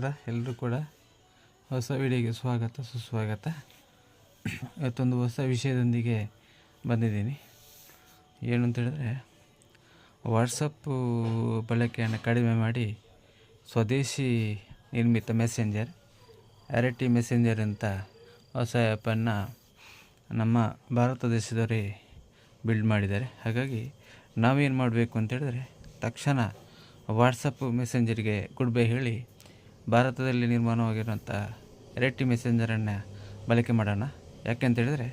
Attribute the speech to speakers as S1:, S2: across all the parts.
S1: ಎಲ್ಲರೂ ಕೂಡ ಹೊಸ ವಿಡಿಯೋಗೆ ಸ್ವಾಗತ, ಸುಸ್ವಾಗತ. ಇವತ್ತೊಂದು ಹೊಸ ವಿಷಯದೊಂದಿಗೆ ಬಂದಿದ್ದೀನಿ. ಏನು ಅಂತ ಹೇಳಿದ್ರೆ ವಾಟ್ಸಪ್ಪು ಬಳಕೆಯನ್ನು ಕಡಿಮೆ ಮಾಡಿ ಸ್ವದೇಶಿ ನಿರ್ಮಿತ ಮೆಸೆಂಜರ್ ಅರಟಿ ಮೆಸೆಂಜರ್ ಅಂತ ಹೊಸ ಆ್ಯಪನ್ನು ನಮ್ಮ ಭಾರತ ದೇಶದವರೇ ಬಿಲ್ಡ್ ಮಾಡಿದ್ದಾರೆ. ಹಾಗಾಗಿ ನಾವೇನು ಮಾಡಬೇಕು ಅಂತೇಳಿದ್ರೆ ತಕ್ಷಣ ವಾಟ್ಸಪ್ ಮೆಸೆಂಜರ್ಗೆ ಗುಡ್ ಬೈ ಹೇಳಿ ಭಾರತದಲ್ಲಿ ನಿರ್ಮಾಣವಾಗಿರುವಂಥ ರೆಟ್ಟಿ ಮೆಸೆಂಜರನ್ನು ಬಳಕೆ ಮಾಡೋಣ. ಯಾಕೆಂತೇಳಿದರೆ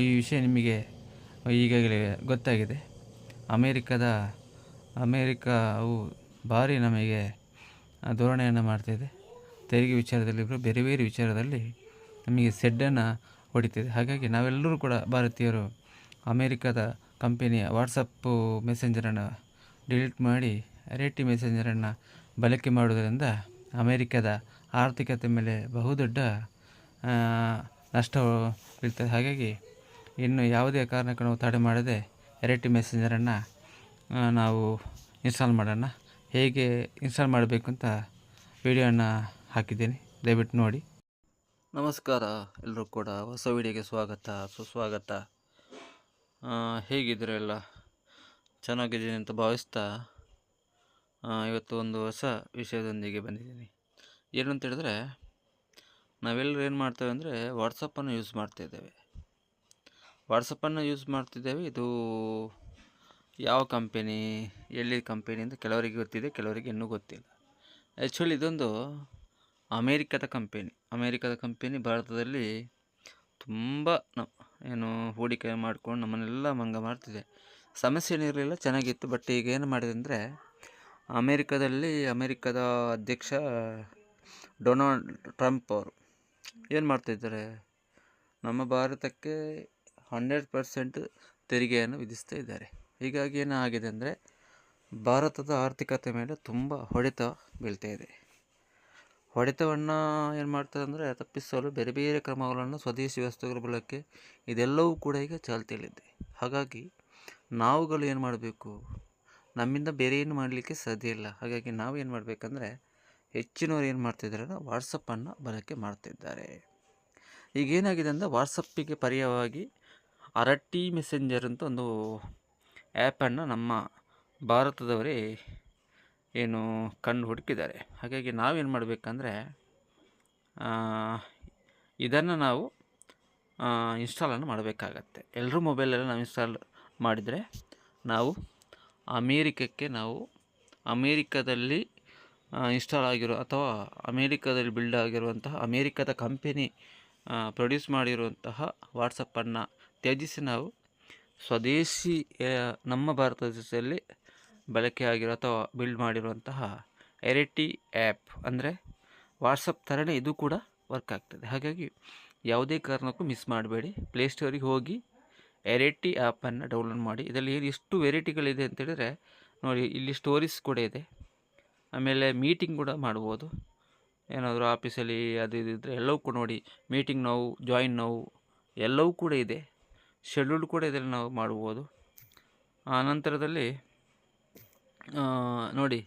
S1: ಈ ವಿಷಯ ನಿಮಗೆ ಈಗಾಗಲೇ ಗೊತ್ತಾಗಿದೆ. ಅಮೇರಿಕದ, ಅಮೇರಿಕಾವು ಭಾರಿ ನಮಗೆ ಧೋರಣೆಯನ್ನು ಮಾಡ್ತಿದೆ. ತೆರಿಗೆ ವಿಚಾರದಲ್ಲಿ ಬೇರೆ ಬೇರೆ ವಿಚಾರದಲ್ಲಿ ನಮಗೆ ಸೆಡ್ಡನ್ನು ಹೊಡಿತಿದೆ. ಹಾಗಾಗಿ ನಾವೆಲ್ಲರೂ ಕೂಡ ಭಾರತೀಯರು ಅಮೇರಿಕದ ಕಂಪನಿಯ ವಾಟ್ಸಪ್ಪು ಮೆಸೆಂಜರನ್ನು ಡಿಲೀಟ್ ಮಾಡಿ ರೇಟಿ ಮೆಸೆಂಜರನ್ನು ಬಳಕೆ ಮಾಡುವುದರಿಂದ ಅಮೇರಿಕದ ಆರ್ಥಿಕತೆ ಮೇಲೆ ಬಹುದೊಡ್ಡ ನಷ್ಟ ಬೀಳ್ತದೆ. ಹಾಗಾಗಿ ಇನ್ನು ಯಾವುದೇ ಕಾರಣಕ್ಕೂ ನಾವು ತಡೆ ಮಾಡದೆ ಟಿ ಮೆಸೆಂಜರನ್ನು ನಾವು ಇನ್ಸ್ಟಾಲ್ ಮಾಡೋಣ. ಹೇಗೆ ಇನ್ಸ್ಟಾಲ್ ಮಾಡಬೇಕು ಅಂತ ವಿಡಿಯೋನ ಹಾಕಿದ್ದೀನಿ. ದಯವಿಟ್ಟು ನೋಡಿ. ನಮಸ್ಕಾರ ಎಲ್ಲರೂ ಕೂಡ ಹೊಸ ವಿಡಿಯೋಗೆ ಸ್ವಾಗತ, ಸುಸ್ವಾಗತ. ಹೇಗಿದ್ದೀರ ಎಲ್ಲ? ಚೆನ್ನಾಗಿದ್ದೀನಿ ಅಂತ ಭಾವಿಸ್ತಾ ಇವತ್ತು ಒಂದು ಹೊಸ ವಿಷಯದೊಂದಿಗೆ ಬಂದಿದ್ದೀನಿ. ಏನು ಅಂತ ಹೇಳಿದ್ರೆ, ನಾವೆಲ್ಲರೂ ಏನು ಮಾಡ್ತೇವೆ ಅಂದರೆ ವಾಟ್ಸಪ್ಪನ್ನು ಯೂಸ್ ಮಾಡ್ತಿದ್ದೇವೆ ವಾಟ್ಸಪ್ಪನ್ನು ಯೂಸ್ ಮಾಡ್ತಿದ್ದೇವೆ ಇದು ಯಾವ ಕಂಪೆನಿ ಎಲ್ಲಿ ಕಂಪೆನಿ ಅಂತ ಕೆಲವರಿಗೆ ಗೊತ್ತಿದೆ, ಕೆಲವರಿಗೆ ಇನ್ನೂ ಗೊತ್ತಿಲ್ಲ. ಆ್ಯಕ್ಚುಲಿ ಇದೊಂದು ಅಮೇರಿಕದ ಕಂಪೆನಿ ಅಮೇರಿಕದ ಕಂಪೆನಿ ಭಾರತದಲ್ಲಿ ತುಂಬ ಏನು ಹೂಡಿಕೆ ಮಾಡ್ಕೊಂಡು ನಮ್ಮನ್ನೆಲ್ಲ ಮಂಗ ಮಾಡ್ತಿದೆ. ಸಮಸ್ಯೆ ಏನಿರಲಿಲ್ಲ ಚೆನ್ನಾಗಿತ್ತು. ಬಟ್ ಈಗ ಏನು ಮಾಡಿದೆ ಅಂದರೆ ಅಮೇರಿಕದಲ್ಲಿ ಅಮೇರಿಕದ ಅಧ್ಯಕ್ಷ ಡೊನಾಲ್ಡ್ ಟ್ರಂಪ್ ಅವರು ಏನು ಮಾಡ್ತಿದ್ದಾರೆ? ನಮ್ಮ ಭಾರತಕ್ಕೆ ಹಂಡ್ರೆಡ್ ಪರ್ಸೆಂಟ್ ತೆರಿಗೆಯನ್ನು ವಿಧಿಸ್ತಾ ಇದ್ದಾರೆ. ಹೀಗಾಗಿ ಏನಾಗಿದೆ ಅಂದರೆ ಭಾರತದ ಆರ್ಥಿಕತೆ ಮೇಲೆ ತುಂಬ ಹೊಡೆತ ಬೀಳ್ತಾ ಇದೆ. ಹೊಡೆತವನ್ನು ಏನು ಮಾಡ್ತಾರೆ ಅಂದರೆ ತಪ್ಪಿಸಲು ಬೇರೆ ಬೇರೆ ಕ್ರಮಗಳನ್ನು ಸ್ವದೇಶಿ ವಸ್ತುಗಳ ಬಳಕೆ ಇದೆಲ್ಲವೂ ಕೂಡ ಈಗ ಚಾಲ್ತಿಯಲ್ಲಿದೆ. ಹಾಗಾಗಿ ನಾವುಗಳು ಏನು ಮಾಡಬೇಕು? ನಮ್ಮಿಂದ ಬೇರೆ ಏನು ಮಾಡಲಿಕ್ಕೆ ಸಾಧ್ಯ ಇಲ್ಲ. ಹಾಗಾಗಿ ನಾವು ಏನು ಮಾಡಬೇಕಂದ್ರೆ, ಹೆಚ್ಚಿನವ್ರು ಏನು ಮಾಡ್ತಿದ್ದಾರೆ ಅಂದರೆ ವಾಟ್ಸಪ್ಪನ್ನು ಬಳಕೆ ಮಾಡ್ತಿದ್ದಾರೆ. ಈಗ ಏನಾಗಿದೆ ಅಂದರೆ ವಾಟ್ಸಪ್ಪಿಗೆ ಪರ್ಯಾಯವಾಗಿ ಅರಟ್ಟಿ ಮೆಸೆಂಜರ್ ಅಂತ ಒಂದು ಆ್ಯಪನ್ನು ನಮ್ಮ ಭಾರತದವರೇ ಏನು ಕಂಡು ಹುಡುಕಿದ್ದಾರೆ. ಹಾಗಾಗಿ ನಾವೇನು ಮಾಡಬೇಕಂದ್ರೆ ಇದನ್ನು ನಾವು ಇನ್ಸ್ಟಾಲನ್ನು ಮಾಡಬೇಕಾಗತ್ತೆ. ಎಲ್ಲರೂ ಮೊಬೈಲಲ್ಲಿ ನಾವು ಇನ್ಸ್ಟಾಲ್ ಮಾಡಿದರೆ ನಾವು ಅಮೇರಿಕಕ್ಕೆ ನಾವು ಅಮೇರಿಕದಲ್ಲಿ ಇನ್ಸ್ಟಾಲ್ ಆಗಿರೋ ಅಥವಾ ಅಮೇರಿಕದಲ್ಲಿ ಬಿಲ್ಡ್ ಆಗಿರುವಂತಹ ಅಮೇರಿಕದ ಕಂಪೆನಿ ಪ್ರೊಡ್ಯೂಸ್ ಮಾಡಿರುವಂತಹ ವಾಟ್ಸಪ್ಪನ್ನು ತ್ಯಜಿಸಿ ನಾವು ಸ್ವದೇಶಿ ನಮ್ಮ ಭಾರತ ದೇಶದಲ್ಲಿ ಬಳಕೆ ಆಗಿರೋ ಅಥವಾ ಬಿಲ್ಡ್ ಮಾಡಿರುವಂತಹ ಎರಿಟಿ ಆ್ಯಪ್ ಅಂದರೆ ವಾಟ್ಸಪ್ ಥರನೇ ಇದು ಕೂಡ ವರ್ಕ್ ಆಗ್ತದೆ. ಹಾಗಾಗಿ ಯಾವುದೇ ಕಾರಣಕ್ಕೂ ಮಿಸ್ ಮಾಡಬೇಡಿ. ಪ್ಲೇಸ್ಟೋರಿಗೆ ಹೋಗಿ ಎರೆಟಿ ಆ್ಯಪನ್ನು ಡೌನ್ಲೋಡ್ ಮಾಡಿ ಇದರಲ್ಲಿ ಎಷ್ಟು ವೆರೈಟಿಗಳಿದೆ ಅಂತೇಳಿದರೆ ನೋಡಿ ಇಲ್ಲಿ ಸ್ಟೋರೀಸ್ ಕೂಡ ಇದೆ. ಆಮೇಲೆ ಮೀಟಿಂಗ್ ಕೂಡ ಮಾಡ್ಬೋದು. ಏನಾದರೂ ಆಫೀಸಲ್ಲಿ ಅದು ಇದು ಇದ್ದರೆ ಎಲ್ಲವೂ ಕೂಡ ನೋಡಿ ಮೀಟಿಂಗ್ ನೋವು ಜಾಯಿನ್ ನೋವು ಎಲ್ಲವೂ ಕೂಡ ಇದೆ. ಶೆಡ್ಯೂಲ್ ಕೂಡ ಇದರಲ್ಲಿ ನಾವು ಮಾಡ್ಬೋದು. ಆ ನಂತರದಲ್ಲಿ ಆ, ನೋಡಿ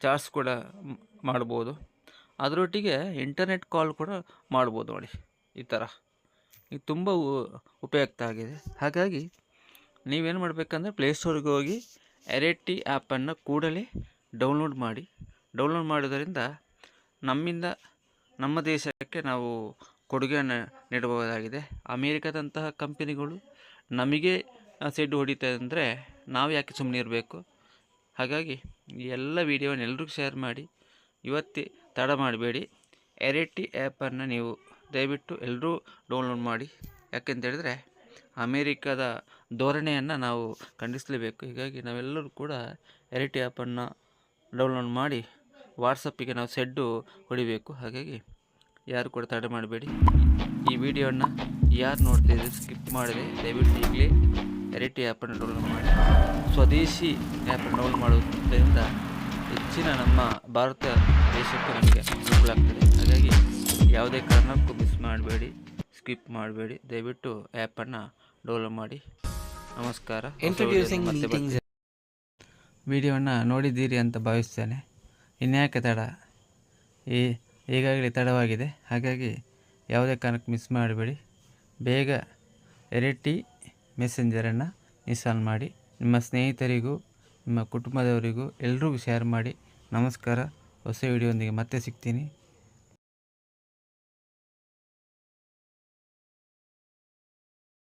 S1: ಚಾರ್ಜ್ ಕೂಡ ಮಾಡ್ಬೋದು. ಅದರೊಟ್ಟಿಗೆ ಇಂಟರ್ನೆಟ್ ಕಾಲ್ ಕೂಡ ಮಾಡ್ಬೋದು ನೋಡಿ ಈ ಥರ. ಇದು ತುಂಬ ಉಪಯುಕ್ತ ಆಗಿದೆ. ಹಾಗಾಗಿ ನೀವೇನು ಮಾಡಬೇಕಂದ್ರೆ ಪ್ಲೇಸ್ಟೋರ್ಗೆ ಹೋಗಿ ಎರೆಟ್ಟಿ ಆ್ಯಪನ್ನು ಕೂಡಲೇ ಡೌನ್ಲೋಡ್ ಮಾಡಿ. ಡೌನ್ಲೋಡ್ ಮಾಡೋದರಿಂದ ನಮ್ಮಿಂದ ನಮ್ಮ ದೇಶಕ್ಕೆ ನಾವು ಕೊಡುಗೆಯನ್ನು ನೀಡಬಹುದಾಗಿದೆ. ಅಮೇರಿಕಾದಂತಹ ಕಂಪನಿಗಳು ನಮಗೆ ಸೆಡ್ ಹೊಡಿತದೆ ಅಂದರೆ ನಾವು ಯಾಕೆ ಸುಮ್ಮನೆ ಇರಬೇಕು? ಹಾಗಾಗಿ ಎಲ್ಲ ವಿಡಿಯೋನ ಎಲ್ರಿಗೂ ಶೇರ್ ಮಾಡಿ. ಇವತ್ತೇ ತಡ ಮಾಡಬೇಡಿ. ಎರೆಟ್ಟಿ ಆ್ಯಪನ್ನು ನೀವು ದಯವಿಟ್ಟು ಎಲ್ಲರೂ ಡೌನ್ಲೋಡ್ ಮಾಡಿ. ಯಾಕೆಂತ ಅಮೇರಿಕಾದ ಧೋರಣೆಯನ್ನು ನಾವು ಖಂಡಿಸಲೇಬೇಕು. ಹೀಗಾಗಿ ನಾವೆಲ್ಲರೂ ಕೂಡ ಎರಿಟಿ ಆ್ಯಪನ್ನು ಡೌನ್ಲೋಡ್ ಮಾಡಿ ವಾಟ್ಸಪ್ಪಿಗೆ ನಾವು ಸೆಡ್ಡು ಹೊಡಿಬೇಕು. ಹಾಗಾಗಿ ಯಾರು ಕೂಡ ತಡೆ ಮಾಡಬೇಡಿ. ಈ ವಿಡಿಯೋನ ಯಾರು ನೋಡ್ತಿದ್ರೆ ಸ್ಕಿಪ್ ಮಾಡಿದೆ ದಯವಿಟ್ಟು ಈಗಲೇ ಎರಿಟಿ ಆ್ಯಪನ್ನು ಡೌನ್ಲೋಡ್ ಮಾಡಿ. ಸ್ವದೇಶಿ ಆ್ಯಪನ್ನು ಡೌನ್ಲೋಡ್ ಮಾಡೋದ್ರಿಂದ ಹೆಚ್ಚಿನ ನಮ್ಮ ಭಾರತ ದೇಶಕ್ಕೆ ನಮಗೆ ಅನುಕೂಲ ಆಗ್ತದೆ. ಹಾಗಾಗಿ ಯಾವುದೇ ಕಾರಣಕ್ಕೂ ಮಿಸ್ ಮಾಡಬೇಡಿ ಸ್ಕಿಪ್ ಮಾಡಬೇಡಿ ದಯವಿಟ್ಟು ಆ್ಯಪನ್ನು ಡೌನ್ಲೋಡ್ ಮಾಡಿ. ನಮಸ್ಕಾರ. ವಿಡಿಯೋನ ನೋಡಿದ್ದೀರಿ ಅಂತ ಭಾವಿಸ್ತೇನೆ. ಇನ್ಯಾಕೆ ತಡ? ಈ ಈಗಾಗಲೇ ತಡವಾಗಿದೆ. ಹಾಗಾಗಿ ಯಾವುದೇ ಕಾರಣಕ್ಕೆ ಮಿಸ್ ಮಾಡಬೇಡಿ. ಬೇಗ ಎರಿಟಿ ಮೆಸೆಂಜರನ್ನು ಇನ್ಸ್ಟಾಲ್ ಮಾಡಿ. ನಿಮ್ಮ ಸ್ನೇಹಿತರಿಗೂ ನಿಮ್ಮ ಕುಟುಂಬದವರಿಗೂ ಎಲ್ರಿಗೂ ಶೇರ್ ಮಾಡಿ. ನಮಸ್ಕಾರ. ಹೊಸ ವಿಡಿಯೋದೊಂದಿಗೆ ಮತ್ತೆ ಸಿಗ್ತೀನಿ.